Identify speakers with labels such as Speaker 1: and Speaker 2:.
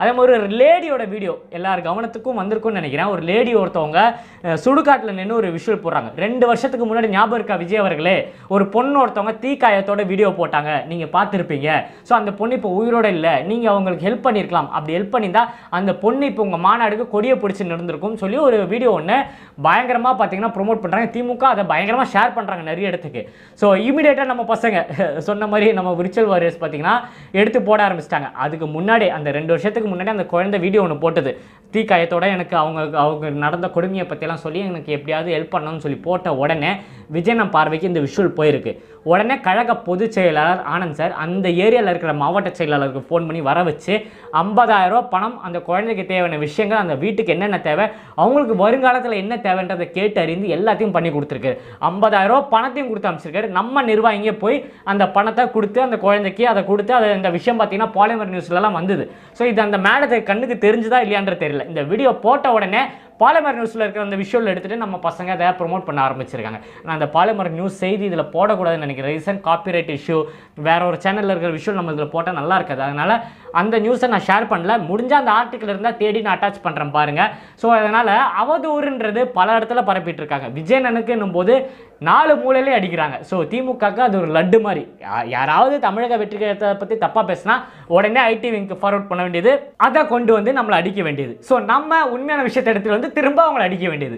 Speaker 1: அதே மாதிரி ஒரு லேடியோட வீடியோ எல்லார் கவனத்துக்கும் வந்திருக்கும்னு நினைக்கிறேன். ஒரு லேடி ஒருத்தவங்க சுடுகாட்டில் நின்று ஒரு விஷுவல் போடுறாங்க. ரெண்டு வருஷத்துக்கு முன்னாடி ஞாபகம் இருக்கா விஜய் அவர்களே? ஒரு பொண்ணு ஒருத்தவங்க தீக்காயத்தோட வீடியோ போட்டாங்க. நீங்கள் பார்த்துருப்பீங்க. ஸோ அந்த பொண்ணு இப்போ உயிரோட இல்லை. நீங்கள் அவங்களுக்கு ஹெல்ப் பண்ணியிருக்கலாம் அப்படி ஹெல்ப் பண்ணியிருந்தால் அந்த பொண்ணு இப்போ உங்கள் மாநாடுக்கு கொடியை பிடிச்சி நடந்திருக்கும் சொல்லி ஒரு வீடியோ ஒன்று பயங்கரமாக பார்த்தீங்கன்னா ப்ரொமோட் பண்ணுறாங்க திமுக அதை பயங்கரமாக ஷேர் பண்ணுறாங்க நிறைய இடத்துக்கு. ஸோ இமீடியட்டாக நம்ம பசங்க சொன்ன மாதிரி நம்ம விர்ச்சுவல் வாரியர்ஸ் பார்த்தீங்கன்னா எடுத்து போட ஆரம்பிச்சிட்டாங்க. அதுக்கு முன்னாடி அந்த ரெண்டு வருஷத்துக்கு முன்னாடி அந்த குழந்தை வீடியோ ஒன்று போட்டது. தீக்காயத்தோட எனக்கு அவங்க அவங்க நடந்த கொடுமையை பற்றிலாம் சொல்லி எனக்கு எப்படியாவது ஹெல்ப் பண்ணணும்னு சொல்லி போட்ட உடனே விஜயனம் பார்வைக்கு இந்த விஷுவல் போயிருக்கு. உடனே கழக பொதுச் செயலாளர் ஆனந்த் சார் அந்த ஏரியாவில் இருக்கிற மாவட்ட செயலாளருக்கு ஃபோன் பண்ணி வர வச்சு 50000 ரூபா பணம் அந்த குழந்தைக்கு தேவையான விஷயங்கள் அந்த வீட்டுக்கு என்னென்ன தேவை அவங்களுக்கு வருங்காலத்தில் என்ன தேவைன்றதை கேட்டு அறிந்து எல்லாத்தையும் பண்ணி கொடுத்துருக்காரு. 50000 பணத்தையும் கொடுத்து அமைச்சிருக்காரு நம்ம நிர்வாகிங்க போய் அந்த பணத்தை கொடுத்து அந்த குழந்தைக்கு அதை கொடுத்து அதை இந்த விஷயம் பார்த்தீங்கன்னா பாலிமர் நியூஸ்லலாம் வந்தது. ஸோ இது அந்த மேடத்தை கண்ணுக்கு தெரிஞ்சுதா இல்லையான்றது தெரியல. இந்த வீடியோ போட்ட உடனே பாலமர் நியூஸில் இருக்கிற அந்த விஷயம் எடுத்துகிட்டு நம்ம பசங்க அதை ப்ரொமோட் பண்ண ஆரம்பிச்சிருக்காங்க. நான் அந்த பாலமர் நியூஸ் செய்தி இதில் போடக்கூடாதுன்னு நினைக்கிறேன். ரீசன்ட் காப்பிரைட் இஷ்யூ வேற ஒரு சேனலில் இருக்கிற விஷயம் நம்ம இதில் போட்டால் நல்லா இருக்காது. அதனால் அந்த நியூஸை நான் ஷேர் பண்ணல. முடிஞ்சால் அந்த ஆர்டிக்கல் இருந்தால் தேடி நான் அட்டாச் பண்ணுறேன் பாருங்கள் ஸோ அதனால் அவதூறுன்றது பல இடத்துல பரப்பிட்டு இருக்காங்க. விஜயனனுக்குன்னும் போது நாலு மூலையிலே அடிக்கிறாங்க. ஸோ திமுகக்கு அது ஒரு லட்டு மாதிரி. யாராவது தமிழக வெற்றி கழகத்தை பற்றி தப்பாக பேசினா உடனே ஐடி விங்க்கு ஃபார்வர்ட் பண்ண வேண்டியது. அதை கொண்டு வந்து நம்மளை அடிக்க வேண்டியது. ஸோ நம்ம உண்மையான விஷயத்தை எடுத்துட்டு வந்து திரும்ப அவங்களை அடிக்க வேண்டியது.